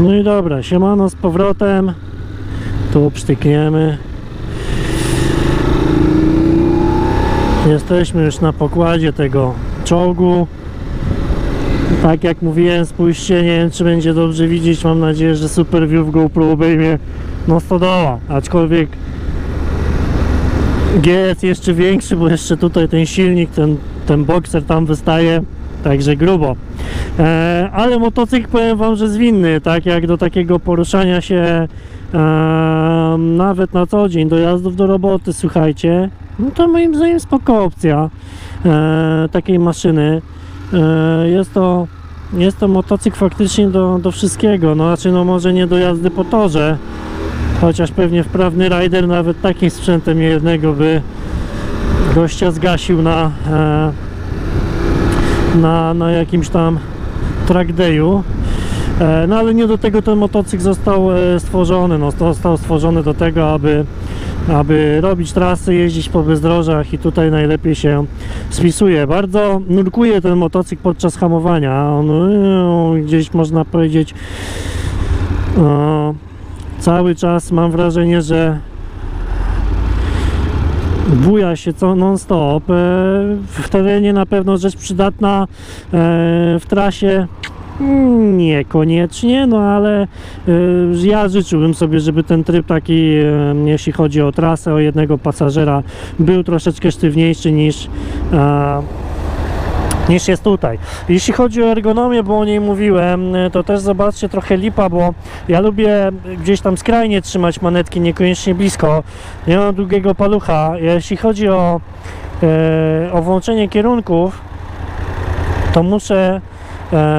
No i dobra, siemano z powrotem. Tu przytykniemy. Jesteśmy już na pokładzie tego czołgu. Tak jak mówiłem, spójrzcie, nie wiem czy będzie dobrze widzieć. Mam nadzieję, że Super View GoPro obejmie no stodoła. Aczkolwiek G jest jeszcze większy, bo jeszcze tutaj ten silnik, ten, ten bokser tam wystaje. Także grubo. E, ale motocykl powiem Wam, że zwinny, tak jak do takiego poruszania się e, nawet na co dzień, dojazdów do roboty, słuchajcie, no to moim zdaniem spoko opcja e, takiej maszyny. E, jest to jest to motocykl faktycznie do, do wszystkiego, no znaczy no może nie do jazdy po torze, chociaż pewnie wprawny rider nawet takim sprzętem jednego by gościa zgasił na e, na, na jakimś tam track dayu. E, No ale nie do tego ten motocykl został e, stworzony. No, został stworzony do tego, aby, aby robić trasy, jeździć po bezdrożach i tutaj najlepiej się spisuje. Bardzo nurkuje ten motocykl podczas hamowania. On e, gdzieś można powiedzieć e, cały czas mam wrażenie, że buja się co non-stop. E, W terenie na pewno rzecz przydatna, e, w trasie mm, niekoniecznie, no ale e, ja życzyłbym sobie, żeby ten tryb taki, e, jeśli chodzi o trasę, o jednego pasażera, był troszeczkę sztywniejszy niż e, niż jest tutaj. Jeśli chodzi o ergonomię, bo o niej mówiłem, e, to też zobaczcie trochę lipa, bo ja lubię gdzieś tam skrajnie trzymać manetki, niekoniecznie blisko. Nie mam długiego palucha. Jeśli chodzi o, e, o włączenie kierunków, to muszę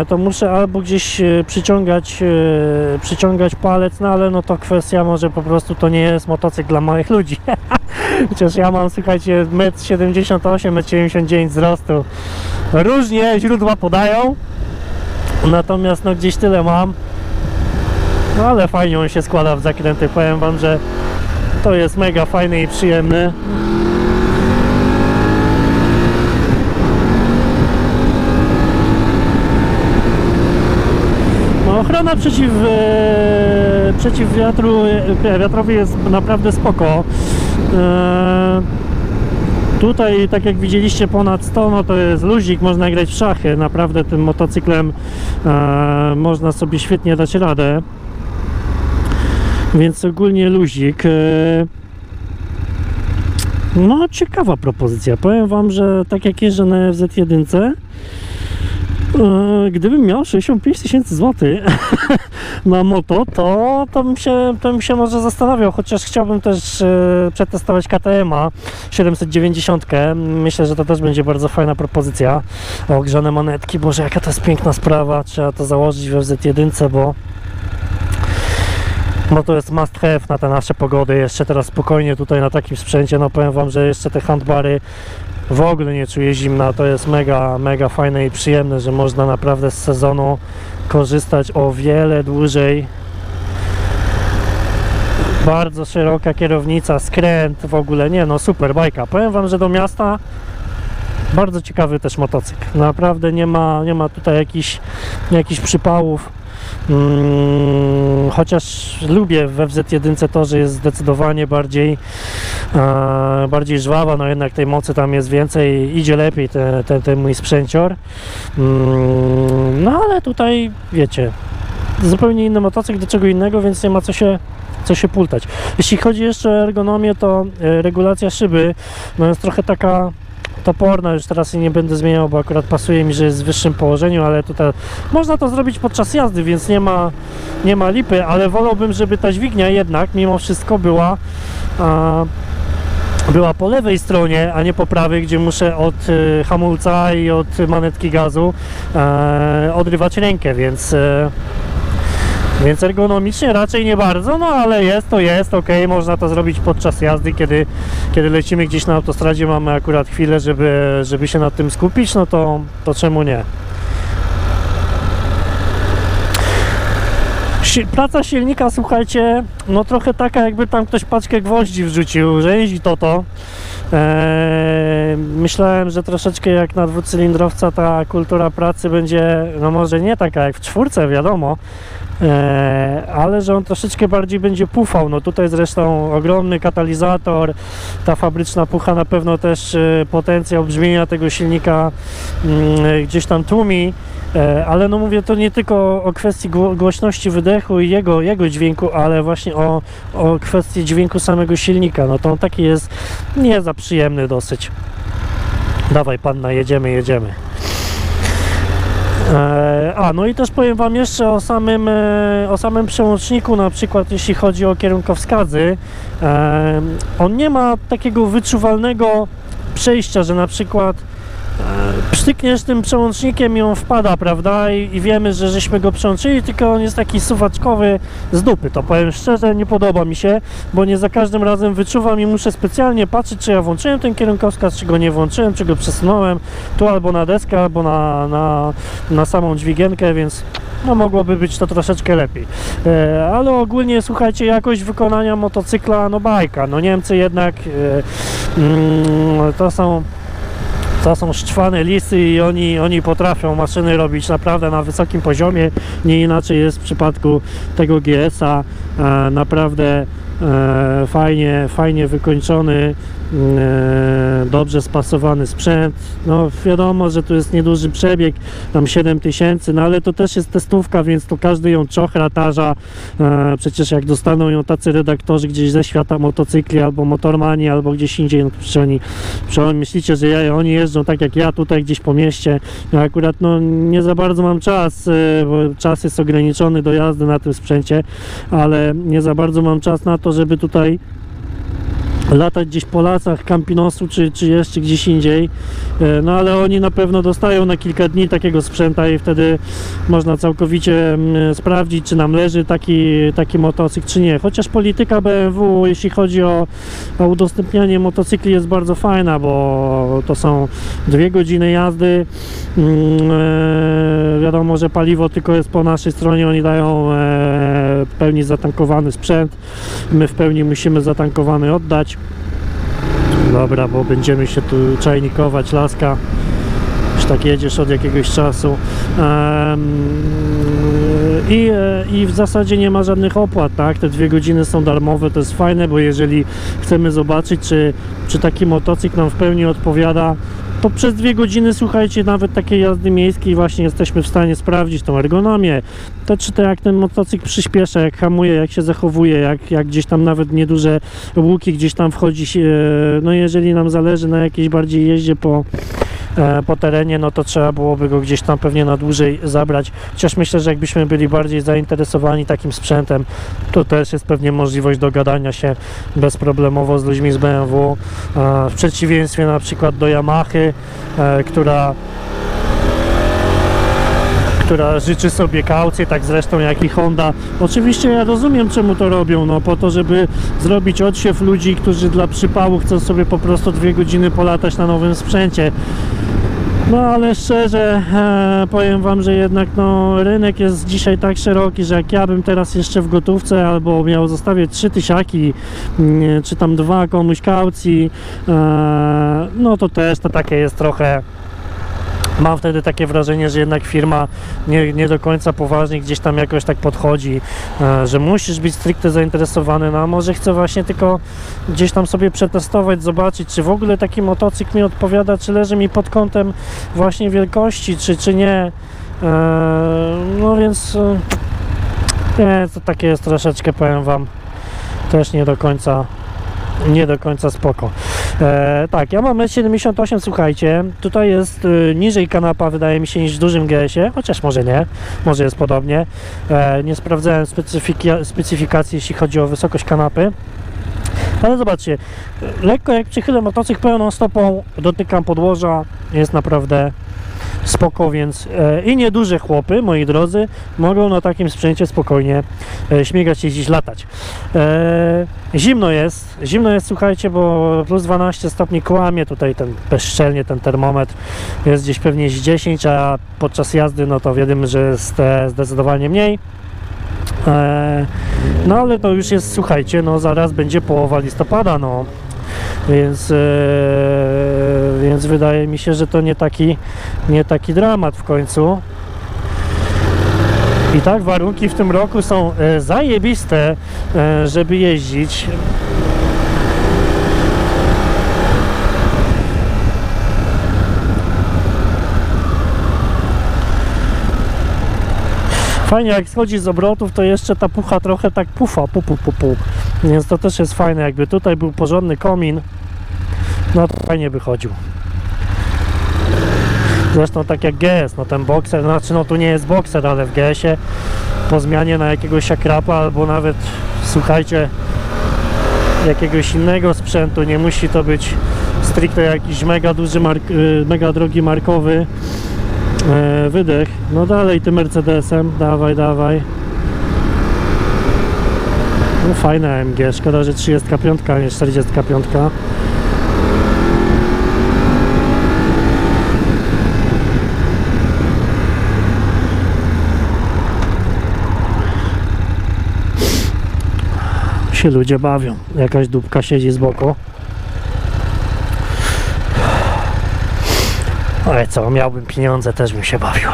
to muszę albo gdzieś e, przyciągać, e, przyciągać palec, no ale no to kwestia może po prostu to nie jest motocykl dla małych ludzi. Chociaż ja mam, słuchajcie, 1,78 m, 1,79 m wzrostu. Różnie źródła podają, natomiast no gdzieś tyle mam. No ale fajnie on się składa w zakręty. Powiem Wam, że to jest mega fajny i przyjemny. No, ochrona przeciw, e, przeciw wiatru, e, wiatrowi jest naprawdę spoko. E, Tutaj, tak jak widzieliście, ponad 100, no to jest luzik, można grać w szachy. Naprawdę tym motocyklem e, można sobie świetnie dać radę. Więc ogólnie luzik. E, no, ciekawa propozycja. Powiem Wam, że tak jak jeżdżę na FZ1, e, gdybym miał 65 tysięcy złotych na moto, to, to, bym się, to bym się może zastanawiał, chociaż chciałbym też e, przetestować KTM-a 790. Myślę, że to też będzie bardzo fajna propozycja. Ogrzane manetki, boże jaka to jest piękna sprawa, trzeba to założyć w FZ1, bo no to jest must have na te nasze pogody, jeszcze teraz spokojnie tutaj na takim sprzęcie, no powiem Wam, że jeszcze te handbary w ogóle nie czuję zimna, to jest mega, mega fajne i przyjemne, że można naprawdę z sezonu korzystać o wiele dłużej. Bardzo szeroka kierownica, skręt w ogóle, nie no super bajka. Powiem Wam, że do miasta bardzo ciekawy też motocykl. Naprawdę nie ma, nie ma tutaj jakichś, jakichś przypałów. Mm, chociaż lubię w FZ1 to, że jest zdecydowanie bardziej e, bardziej żwawa, no jednak tej mocy tam jest więcej, idzie lepiej ten, ten, ten mój sprzęcior. Mm, no ale tutaj wiecie, zupełnie inny motocykl do czego innego, więc nie ma co się co się pultać. Jeśli chodzi jeszcze o ergonomię, to e, regulacja szyby no jest trochę taka toporna, już teraz nie będę zmieniał, bo akurat pasuje mi, że jest w wyższym położeniu, ale tutaj można to zrobić podczas jazdy, więc nie ma, nie ma lipy, ale wolałbym, żeby ta dźwignia jednak mimo wszystko była a, była po lewej stronie, a nie po prawej, gdzie muszę od e, hamulca i od manetki gazu e, odrywać rękę, więc e, więc ergonomicznie raczej nie bardzo, no ale jest to jest, ok, można to zrobić podczas jazdy, kiedy, kiedy lecimy gdzieś na autostradzie, mamy akurat chwilę, żeby, żeby się nad tym skupić, no to, to czemu nie? Praca silnika, słuchajcie, no trochę taka jakby tam ktoś paczkę gwoździ wrzucił, rzęzi to to. E, myślałem, że troszeczkę jak na dwucylindrowca ta kultura pracy będzie, no może nie taka jak w czwórce, wiadomo, ale że on troszeczkę bardziej będzie pufał. No tutaj zresztą ogromny katalizator, ta fabryczna pucha na pewno też e, potencjał brzmienia tego silnika mm, gdzieś tam tłumi. E, Ale no mówię to nie tylko o kwestii gło- głośności wydechu i jego, jego dźwięku, ale właśnie o, o kwestii dźwięku samego silnika. No to on taki jest nie za przyjemny dosyć. Dawaj panna, jedziemy, jedziemy. E, A, no i też powiem Wam jeszcze o samym, e, o samym przełączniku, na przykład jeśli chodzi o kierunkowskazy. E, On nie ma takiego wyczuwalnego przejścia, że na przykład psztykniesz tym przełącznikiem i on wpada, prawda? I, I wiemy, że żeśmy go przełączyli, tylko on jest taki suwaczkowy z dupy. To powiem szczerze, nie podoba mi się, bo nie za każdym razem wyczuwam i muszę specjalnie patrzeć, czy ja włączyłem ten kierunkowskaz, czy go nie włączyłem, czy go przesunąłem tu albo na deskę, albo na, na, na samą dźwigienkę, więc no mogłoby być to troszeczkę lepiej. E, ale ogólnie słuchajcie, jakość wykonania motocykla, no bajka. No Niemcy jednak e, mm, to są to są szczwane lisy i oni, oni potrafią maszyny robić naprawdę na wysokim poziomie. Nie inaczej jest w przypadku tego GS-a. E, naprawdę e, fajnie, fajnie wykończony, dobrze spasowany sprzęt. No wiadomo, że tu jest nieduży przebieg, tam 7000, no ale to też jest testówka, więc to każdy ją czochra, tarza. E, przecież jak dostaną ją tacy redaktorzy gdzieś ze świata motocykli albo motormani, albo gdzieś indziej, no to oni, oni myślicie, że ja, oni jeżdżą tak jak ja tutaj gdzieś po mieście. Ja akurat no, nie za bardzo mam czas, e, bo czas jest ograniczony do jazdy na tym sprzęcie, ale nie za bardzo mam czas na to, żeby tutaj latać gdzieś po lasach Campinosu czy, czy jeszcze gdzieś indziej. E, No ale oni na pewno dostają na kilka dni takiego sprzęta i wtedy można całkowicie mm, sprawdzić, czy nam leży taki, taki motocykl, czy nie. Chociaż polityka BMW, jeśli chodzi o, o udostępnianie motocykli, jest bardzo fajna, bo to są dwie godziny jazdy. Mm, e, Wiadomo, że paliwo tylko jest po naszej stronie, oni dają e, w pełni zatankowany sprzęt. My w pełni musimy zatankowany oddać. Dobra, bo będziemy się tu czajnikować, laska. Już tak jedziesz od jakiegoś czasu. I, e, I w zasadzie nie ma żadnych opłat, tak? Te dwie godziny są darmowe, to jest fajne, bo jeżeli chcemy zobaczyć, czy, czy taki motocykl nam w pełni odpowiada, to przez dwie godziny, słuchajcie, nawet takiej jazdy miejskiej właśnie jesteśmy w stanie sprawdzić tą ergonomię, to czy to jak ten motocykl przyspiesza, jak hamuje, jak się zachowuje, jak, jak gdzieś tam nawet nieduże łuki gdzieś tam wchodzi, się, no jeżeli nam zależy na jakiejś bardziej jeździe po, e, po terenie, no to trzeba byłoby go gdzieś tam pewnie na dłużej zabrać. Chociaż myślę, że jakbyśmy byli bardziej zainteresowani takim sprzętem, to też jest pewnie możliwość dogadania się bezproblemowo z ludźmi z BMW. e, W przeciwieństwie na przykład do Yamahy, e, która która życzy sobie kaucję, tak zresztą jak i Honda. Oczywiście ja rozumiem czemu to robią, no po to, żeby zrobić odsiew ludzi, którzy dla przypału chcą sobie po prostu dwie godziny polatać na nowym sprzęcie. No ale szczerze e, powiem Wam, że jednak no, rynek jest dzisiaj tak szeroki, że jak ja bym teraz jeszcze w gotówce albo miał zostawić trzy tysiaki, mm, czy tam dwa komuś kaucji, e, no to też to takie jest trochę mam wtedy takie wrażenie, że jednak firma nie, nie do końca poważnie gdzieś tam jakoś tak podchodzi, e, że musisz być stricte zainteresowany, no a może chcę właśnie tylko gdzieś tam sobie przetestować, zobaczyć, czy w ogóle taki motocykl mi odpowiada, czy leży mi pod kątem właśnie wielkości, czy, czy nie. E, No więc e, nie, to takie jest troszeczkę, powiem Wam, też nie do końca nie do końca spoko. E, tak, ja mam 1,78 słuchajcie, tutaj jest y, niżej kanapa wydaje mi się niż w dużym GS-ie, chociaż może nie, może jest podobnie. E, nie sprawdzałem specyfikacji jeśli chodzi o wysokość kanapy. Ale zobaczcie, lekko jak przychylę motocykl pełną stopą, dotykam podłoża, jest naprawdę spoko, więc e, i nieduże chłopy, moi drodzy, mogą na takim sprzęcie spokojnie e, śmigać, jeździć, latać. E, zimno jest, zimno jest, słuchajcie, bo plus 12 stopni kłamie tutaj ten bezczelnie ten termometr jest gdzieś pewnie z 10, a podczas jazdy no to wiadomo, że jest e, zdecydowanie mniej. E, no ale to już jest, słuchajcie, no zaraz będzie połowa listopada, no więc, e, więc wydaje mi się, że to nie taki, nie taki dramat w końcu. I tak warunki w tym roku są e, zajebiste, żeby jeździć. Fajnie jak schodzi z obrotów, to jeszcze ta pucha trochę tak pufa, pu, pu, pu, pu. Więc to też jest fajne. Jakby tutaj był porządny komin, no to fajnie by chodził. Zresztą tak jak GS, no ten bokser, znaczy no tu nie jest bokser, ale w GS-ie po zmianie na jakiegoś akrapa albo nawet, słuchajcie, jakiegoś innego sprzętu, nie musi to być stricte jakiś mega duży, y, mega drogi markowy e, wydech. No dalej tym Mercedesem, dawaj, dawaj. No fajne AMG, szkoda, że 35, a nie 45. się ludzie bawią. Jakaś dupka siedzi z boku. Ale co, miałbym pieniądze, też bym się bawił.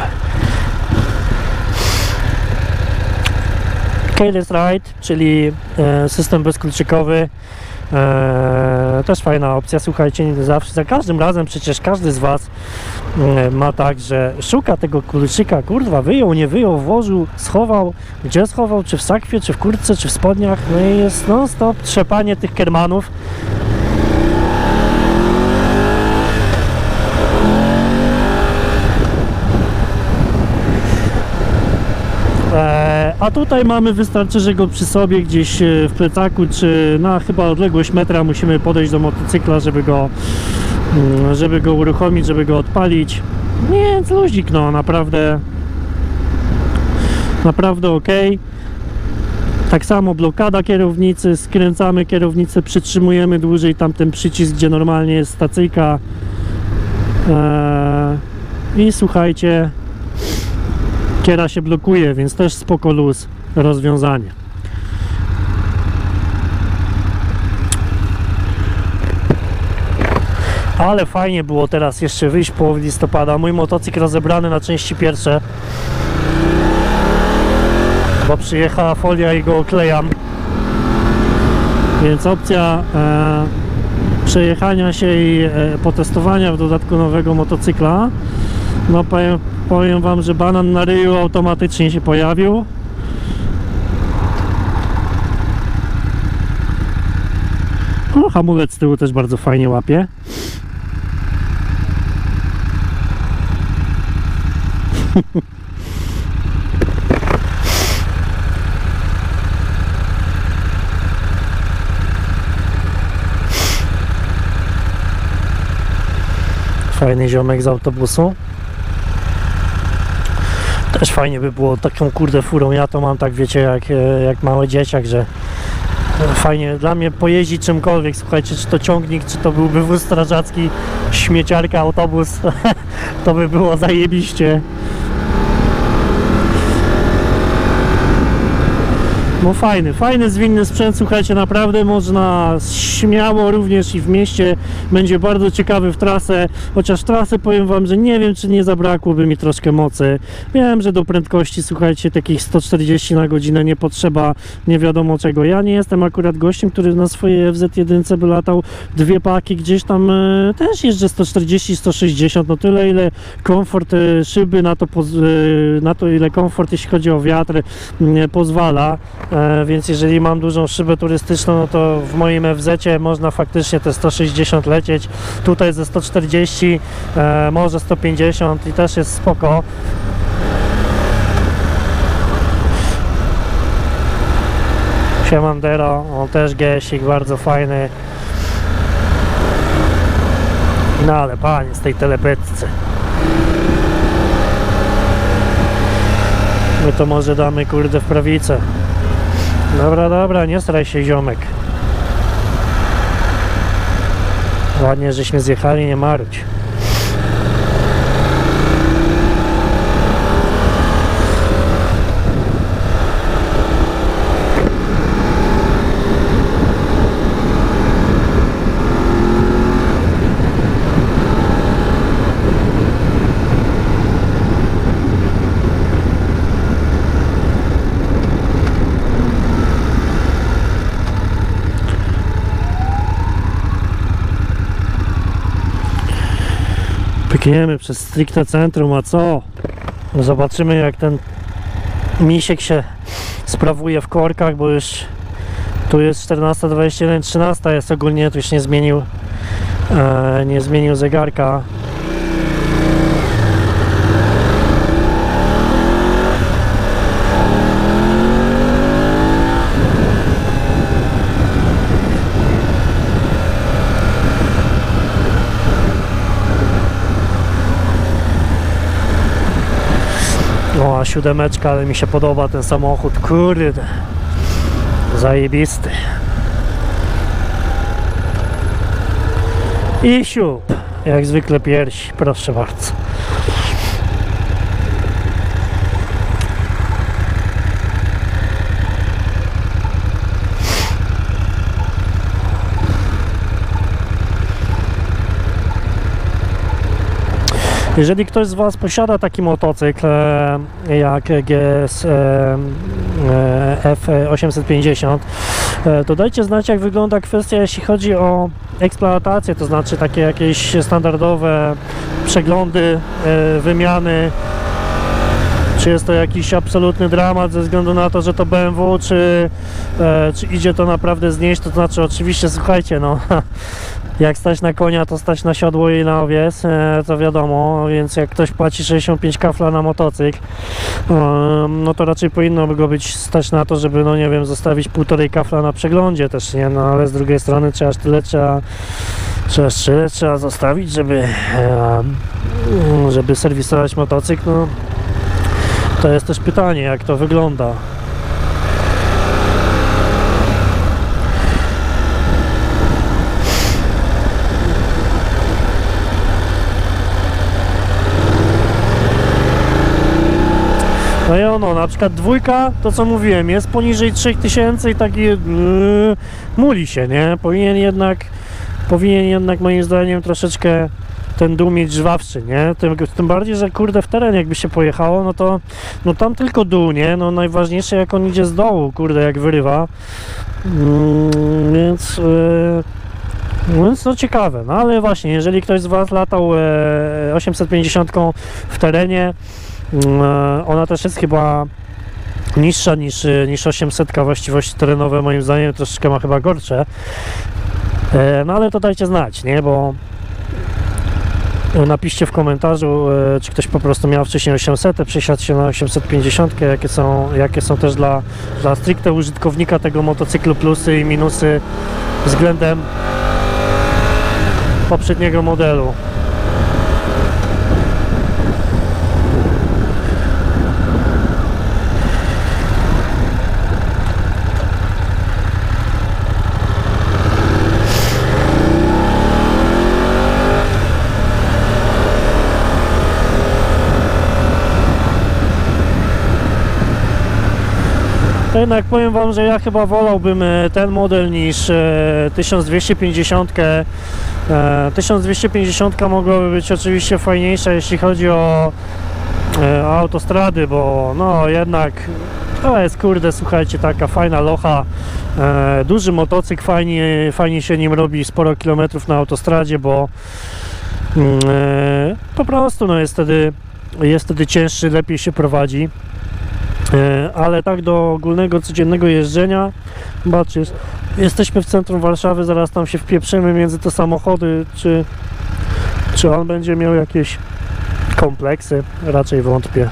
Keyless Ride, czyli e, system bezkluczykowy. E, też fajna opcja, słuchajcie, nie zawsze, za każdym razem przecież każdy z Was e, ma tak, że szuka tego kluczyka, kurwa, wyjął, nie wyjął, włożył, schował, gdzie schował, czy w sakwie, czy w kurtce, czy w spodniach, no i jest non stop trzepanie tych kermanów. E, A tutaj mamy, wystarczy, że go przy sobie gdzieś e, w plecaku, czy na chyba odległość metra musimy podejść do motocykla, żeby go, mm, żeby go uruchomić, żeby go odpalić. Więc luzik, no naprawdę, naprawdę ok. Tak samo blokada kierownicy, skręcamy kierownicę, przytrzymujemy dłużej tam ten przycisk, gdzie normalnie jest stacyjka. E, I słuchajcie, kiera się blokuje, więc też spoko luz rozwiązanie. Ale fajnie było teraz jeszcze wyjść połowy listopada. Mój motocykl rozebrany na części pierwsze. Bo przyjechała folia i go oklejam. Więc opcja e, przejechania się i e, potestowania w dodatku nowego motocykla. No powiem, powiem Wam, że banan na ryju automatycznie się pojawił. O, hamulec z tyłu też bardzo fajnie łapie. Fajny ziomek z autobusu. Też fajnie by było taką kurde furą. Ja to mam tak wiecie jak, e, jak mały dzieciak, że fajnie dla mnie pojeździć czymkolwiek. Słuchajcie, czy to ciągnik, czy to byłby wóz strażacki, śmieciarka, autobus, to by było zajebiście. No fajny, fajny, zwinny sprzęt, słuchajcie, naprawdę można śmiało również i w mieście, będzie bardzo ciekawy w trasę, chociaż trasę powiem Wam, że nie wiem, czy nie zabrakłoby mi troszkę mocy. Wiem, że do prędkości, słuchajcie, takich 140 na godzinę nie potrzeba nie wiadomo czego. Ja nie jestem akurat gościem, który na swojej FZ1 by latał dwie paki, gdzieś tam e, też jeżdżę 140-160, no tyle ile komfort e, szyby na to, e, na to ile komfort jeśli chodzi o wiatr m, pozwala. E, więc jeżeli mam dużą szybę turystyczną, no to w moim FZ można faktycznie te 160 lecieć. Tutaj ze 140, e, może 150 i też jest spoko. Siemandero, on też gesik, bardzo fajny. No ale panie z tej telepetce. My to może damy kurde w prawicę. Dobra, dobra, nie straj się ziomek. Ładnie, żeśmy zjechali, nie marudź. Pykniemy przez stricte centrum, a co? Zobaczymy jak ten misiek się sprawuje w korkach, bo już tu jest 14.21, 13 jest ogólnie, tu już nie zmienił e, nie zmienił zegarka. Siódemeczka, ale mi się podoba ten samochód, kurde. Zajebisty. I siup. Jak zwykle piersi, proszę bardzo. Jeżeli ktoś z Was posiada taki motocykl e, jak GS e, e, F850, e, to dajcie znać jak wygląda kwestia jeśli chodzi o eksploatację, to znaczy takie jakieś standardowe przeglądy, wymiany. Czy jest to jakiś absolutny dramat ze względu na to, że to BMW, czy, czy idzie to naprawdę znieść, to znaczy oczywiście słuchajcie, no jak stać na konia, to stać na siodło i na owiec, e, to wiadomo, więc jak ktoś płaci 65 kafla na motocykl, e, no to raczej powinno by go być stać na to, żeby, no nie wiem, zostawić półtorej kafla na przeglądzie też, nie, no ale z drugiej strony czy aż tyle trzeba, aż tyle trzeba zostawić, żeby, e, żeby serwisować motocykl, no to jest też pytanie, jak to wygląda. No i ono, na przykład dwójka, to co mówiłem, jest poniżej 3000 i taki yy, muli się, nie? Powinien jednak, powinien jednak moim zdaniem troszeczkę ten dół mieć żwawszy, nie? Tym, tym bardziej, że kurde w teren jakby się pojechało, no to no tam tylko dół, nie? No najważniejsze jak on idzie z dołu, kurde jak wyrywa. Mm, więc... Yy, więc no ciekawe, no ale właśnie, jeżeli ktoś z Was latał e, 850 w terenie, ona też jest chyba niższa niż, e, niż 800 właściwości terenowe, moim zdaniem troszeczkę ma chyba gorsze. E, no ale to dajcie znać, nie, bo e, napiszcie w komentarzu, e, czy ktoś po prostu miał wcześniej 800, przesiadł się na 850, jakie są, jakie są też dla, dla stricte użytkownika tego motocyklu plusy i minusy względem poprzedniego modelu. To jednak powiem Wam, że ja chyba wolałbym e, ten model niż e, 1250. E, 1250 mogłaby być oczywiście fajniejsza, jeśli chodzi o, e, autostrady, bo no jednak to jest kurde, słuchajcie, taka fajna locha, e, duży motocykl, fajnie, fajnie się nim robi sporo kilometrów na autostradzie, bo mm, e, po prostu no jest wtedy, jest wtedy cięższy, lepiej się prowadzi. E, ale tak do ogólnego, codziennego jeżdżenia, zobaczcie, jest- jesteśmy w centrum Warszawy, zaraz tam się wpieprzymy między te samochody, czy, czy on będzie miał jakieś kompleksy, raczej wątpię.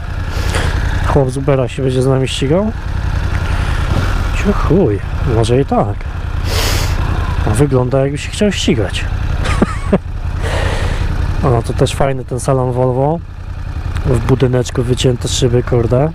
Chłop z Ubera się będzie z nami ścigał? Chuj, może i tak. Wygląda jakby się chciał ścigać. o, to też fajny ten salon Volvo. W budyneczku wycięte szyby, kurde.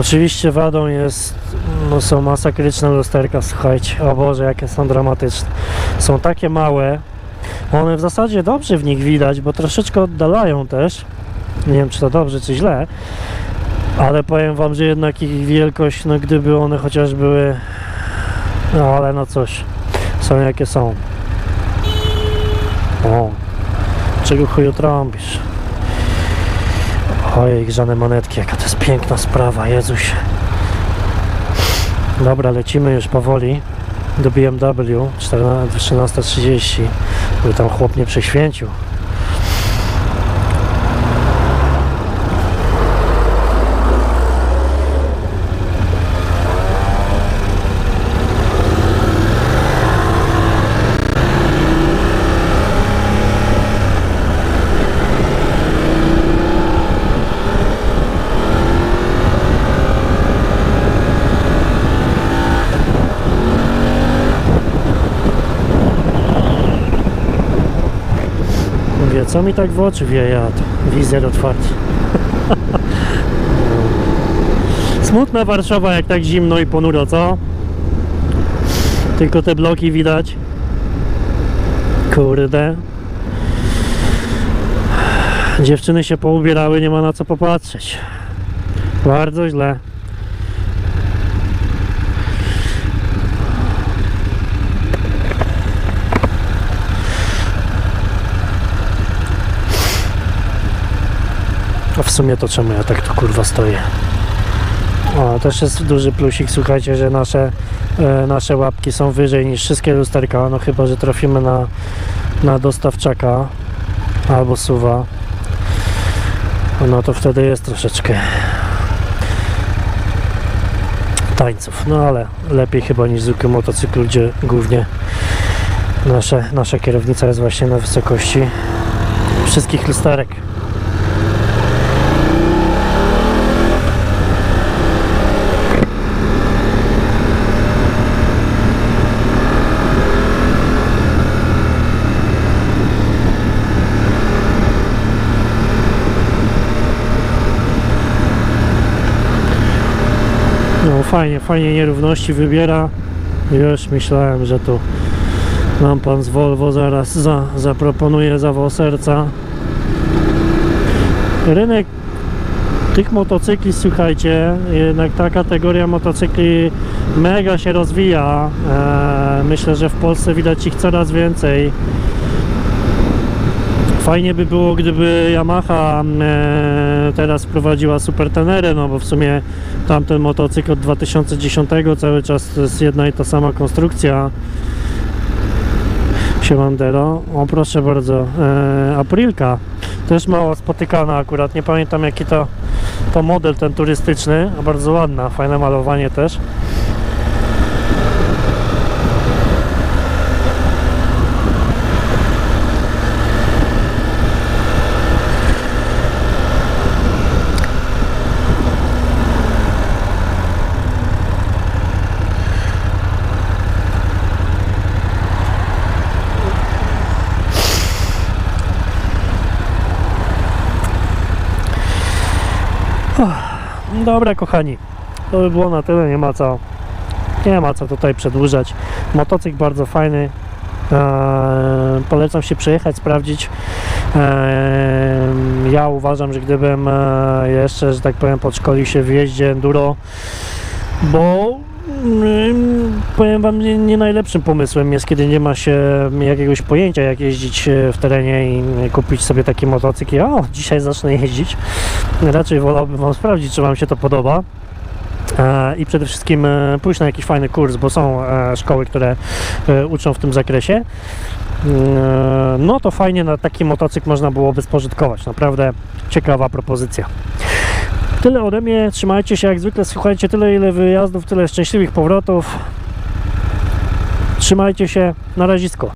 Oczywiście wadą jest, no są masakryczne lusterka, słuchajcie, o Boże, jakie są dramatyczne. Są takie małe, one w zasadzie dobrze w nich widać, bo troszeczkę oddalają też, nie wiem czy to dobrze czy źle, Ale powiem wam, że jednak ich wielkość, no gdyby one chociaż były, no ale no coś, są jakie są. O, czego chuju trąbisz? Ojej, grzane monetki, jaka to jest piękna sprawa, Jezuś. Dobra, lecimy już powoli do BMW 14 13.30, by tam chłop nie prześwięcił. Mówię, co mi tak w oczy wieje, a to wizjer otwarty. Smutna Warszawa, jak tak zimno i ponuro, co? Tylko te bloki widać. Kurde. Dziewczyny się poubierały, nie ma na co popatrzeć. Bardzo źle. Sumie to czemu ja tak tu kurwa stoję? O, też jest duży plusik, słuchajcie, że nasze, e, nasze łapki są wyżej niż wszystkie lusterka, no chyba, że trafimy na, na dostawczaka albo suwa. No to wtedy jest troszeczkę tańców, no ale lepiej chyba niż zwykły motocykl, gdzie głównie nasze, nasza kierownica jest właśnie na wysokości wszystkich lusterek. Fajnie, fajnie nierówności wybiera. Już myślałem, że tu nam pan z Volvo zaraz za, zaproponuje zawał serca. Rynek tych motocykli, słuchajcie, jednak ta kategoria motocykli mega się rozwija. E, myślę, że w Polsce widać ich coraz więcej. Fajnie by było, gdyby Yamaha e, teraz wprowadziła supertenery, no bo w sumie tamten motocykl od 2010 cały czas to jest jedna i ta sama konstrukcja. Siemandero. O proszę bardzo, e, Aprilka. Też mało spotykana akurat, nie pamiętam jaki to, to model ten turystyczny, a bardzo ładna, fajne malowanie też. Dobra kochani, to by było na tyle, nie ma co nie ma co tutaj przedłużać. Motocykl bardzo fajny. Eee, polecam się przejechać, sprawdzić. Eee, ja uważam, że gdybym e, jeszcze, że tak powiem, podszkolił się w jeździe enduro, bo powiem wam, nie, nie najlepszym pomysłem jest, kiedy nie ma się jakiegoś pojęcia, jak jeździć e, w terenie i kupić sobie taki motocykl i o, dzisiaj zacznę jeździć. Raczej wolałbym wam sprawdzić, czy wam się to podoba. E, i przede wszystkim e, pójść na jakiś fajny kurs, bo są e, szkoły, które e, uczą w tym zakresie. E, No to fajnie na taki motocykl można byłoby spożytkować. Naprawdę ciekawa propozycja. Tyle ode mnie. Trzymajcie się jak zwykle. Słuchajcie, tyle ile wyjazdów, tyle szczęśliwych powrotów. Trzymajcie się. Na razisko.